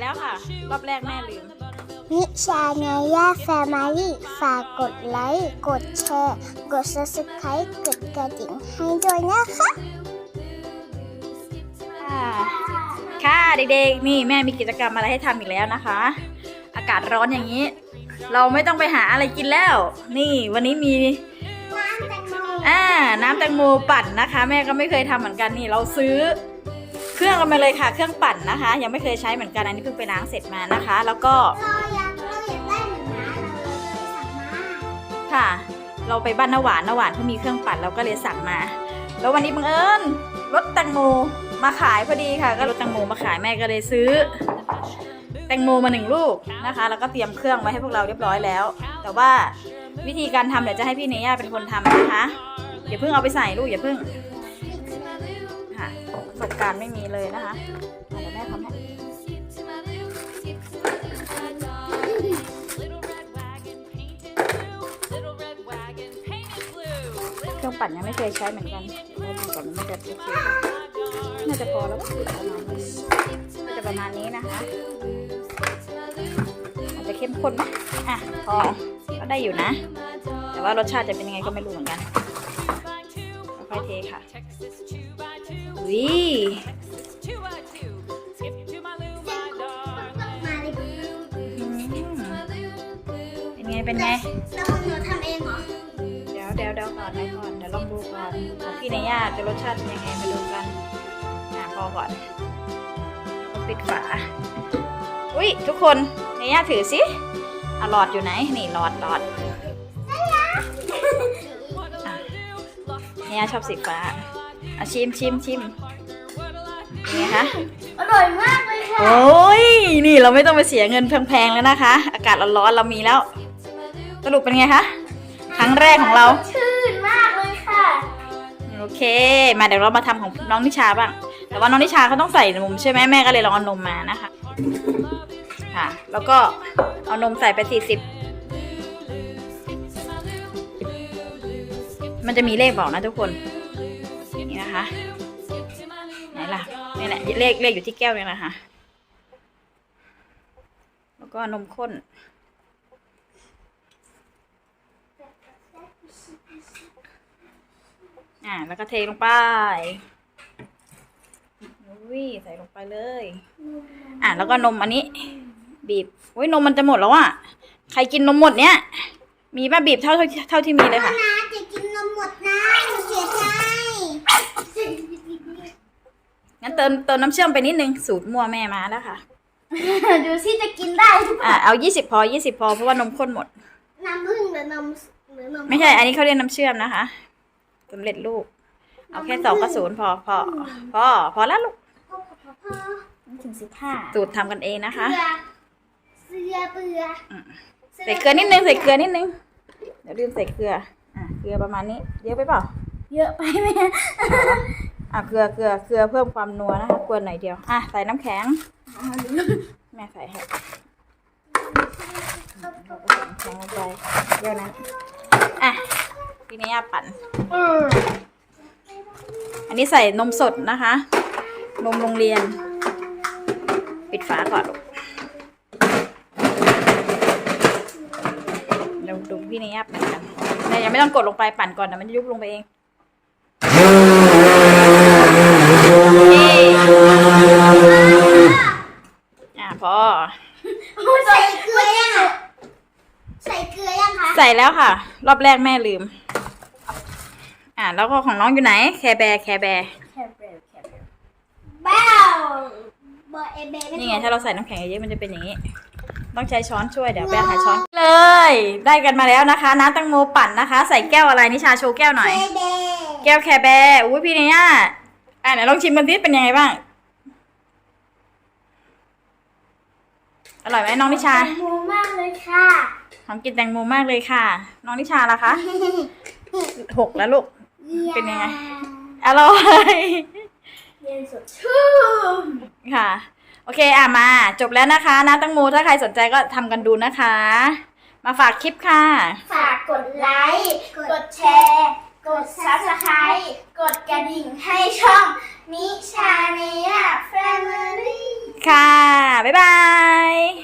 ส่แล้วค่ะ รอบแรกแม่ลืม นิชาเนย่าแฟมิลี่ฝากกดไลค์ กดแชร์ กด subscribe กดกระดิ่งให้ด้วยนะคะค่ะค่ะเด็กๆ นี่แม่มีกิจกรรมอะไรให้ทำอีกแล้วนะคะ อากาศร้อนอย่างนี้ เราไม่ต้องไปหาอะไรกินแล้ว นี่วันนี้มีน้ำแตงโมอ่าน้ำแตงโมปั่นนะคะ แม่ก็ไม่เคยทำเหมือนกันนี่เราซื้อ เครื่องกันมาเลยค่ะ เครื่องปั่นนะคะ ยังไม่เคยใช้เหมือนกันอันนี้เพิ่งไปล้างเสร็จมานะคะ แล้วก็เราอยากเราอยากได้เหมือนน้าเราเลยสั่งมาค่ะ เราไปบ้านน้าหวานน้าหวานเขามีเครื่องปั่นเราก็เลยสั่งมา แล้ววันนี้บังเอิญรถแตงโมมาขายพอดีค่ะ ก็รถแตงโมมาขายแม่ก็เลยซื้อ แตงโมมาหนึ่งลูกนะคะ แล้วก็เตรียมเครื่องไว้ให้พวกเราเรียบร้อยแล้ว แต่ว่าวิธีการทำเดี๋ยวจะให้พี่เนย่าเป็นคนทำนะคะอย่าเพิ่งเอาไปใส่ลูกอย่าเพิ่งค่ะประ สบการณ์ไม่มีเลยนะคะเดี๋ยวแม่ทำให้เครื่องปั่นยังไม่เคยใช้เหมือนกันเดี๋ยวแม่ดูก่อนมันจะโอเคป่ะน่าจะพอแล้วประมาณนี้ก็จะประมาณนี้นะคะอาจจะเข้มข้นไหมอะพอก็ได้อยู่นะ แต่ว่ารสชาติจะเป็นยังไงก็ไม่รู้เหมือนกันค่อยเทค่ะ เลยเป็นไง เป็นไง แล้วหนูทำเองเหรอ เดี๋ยวเดี๋ยวเดี๋ยวก่อนไปก่อน เดี๋ยวลองดูก่อนของพี่ในย่าจะรสชาติเป็นยังไงมาดูกันอะพอก่อนแล้วก็ปิดฝา อุ้ยทุกคนในย่าถือสิอะหลอดอยู่ไหน นี่หลอดหลอดอะในย่าชอบสีฟ้าอะชิมชิมชิมเป็ นไงคะอร่อยมากเลยค่ะ โอ้ย นี่เราไม่ต้องไปเสียเงินแพงๆแล้วนะคะ อากาศร้อนๆเรามีแล้ว สรุปเป็นไงคะ ครั้งแรกของเรา ชื่นมากเลยค่ะ โอเค มาเดี๋ยวเรามาทำของน้องนิชาบ้าง แต่ว่าน้องนิชาเขาต้องใส่นมใช่ไหมแม่ก็เลยลองเอานมมานะคะ ค่ะ แล้วก็เอานมใส่ไปสี่สิบ มันจะมีเลขบอกนะทุกคน นี่นะคะไหน ล่ะนี่แหละเลขเลขอยู่ที่แก้วเนี่ยนะคะแล้วก็นมข้น อ่า แล้วก็เทลงไปอุ้ยใส่ลงไปเลย อ่าแล้วก็นมอันนี้ บีบอุ้ยนมมันจะหมดแล้วอะ ใครกินนมหมดเนี้ย มีป่ะบีบเท่าเท่าที่มีเลยค่ะน้าจะกินนมหมดนะหนูเสียใจ งั้นเติมเติมน้ำเชื่อมไปนิดนึง สูตรมั่วแม่มาแล้วค่ะ ดูสิจะกินได้ทุกอ่าเอายี่สิบพอยี่สิบพอเพราะว่านมข้นหมด น้ำผึ้งหรือนมหรือนมไม่ใช่ อันนี้เขาเรียกน้ำเชื่อมนะคะสำเร็จรูป เอาแค่สองกับศูนย์พอพอพอพอแล้วลูกพอพอพอพอถึงสิบห้าสูตรทำกันเองนะคะ เสือเสือเบื่ออืมใส่เกลือนิดนึงใส่เกลือนิดนึงเดี๋ยวลืมใส่เกลือ อะเกลือประมาณนี้ เยอะไปเปล่า เยอะไปไหม อะเกลือเกลือเกลือเพิ่มความนัวนะคะเกลือหน่อยเดียว อะใส่น้ำแข็ง แม่ใส่ให้แข็งลงไปเดี๋ยวนั้นอะ ทีนี้อะปั่น อันนี้ใส่นมสดนะคะ นมโรงเรียน ปิดฝาก่อนเดี๋ยวดูพี่นี่ปั่นกันเนี่ยยังไม่ต้องกดลงไปปั่นก่อนนะมันจะยุบลงไปเอง อะพอ ใส่เกลือยังอะใส่เกลือยังคะใส่แล้วค่ะ รอบแรกแม่ลืม อะแล้วก็ของน้องอยู่ไหน แคร์แบร์แคร์แบร์แคบเบลแคบเบลบ้าวบอเอเบไม่นี่ไงถ้าเราใส่น้ำแข็งเยอะๆมันจะเป็นอย่างนี้ ต้องใช้ช้อนช่วยเดี๋ยวไปหาช้อนเลย ได้กันมาแล้วนะคะ น้ำแตังโมปั่นนะคะ ใส่แก้วอะไรนิชาโชว์แก้วหน่อย เอเบ แก้วแคร์แบร์อุ้ยพี่เนี่ย อะไหนลองชิมกันสิเป็นยังไงบ้าง อร่อยไหมน้องนิชามูมากเลยค่ะของกินแตงโมมากเลยค่ะ น้องนิชาล่ะคะหกแล้วลูก เป็นยังไง อร่อย เย็นสดชื่นค่ะ โอเคอะมา จบแล้วนะคะน้ำแตังโมถ้าใครสนใจก็ทำกันดูนะคะ มาฝากคลิปค่ะ ฝากกดไลค์ กดแชร์ กดซับสไครต์กดกระดิ่งให้ช่องนิชาเนียแฟมิลี่ ค่ะ บ๊ายบาย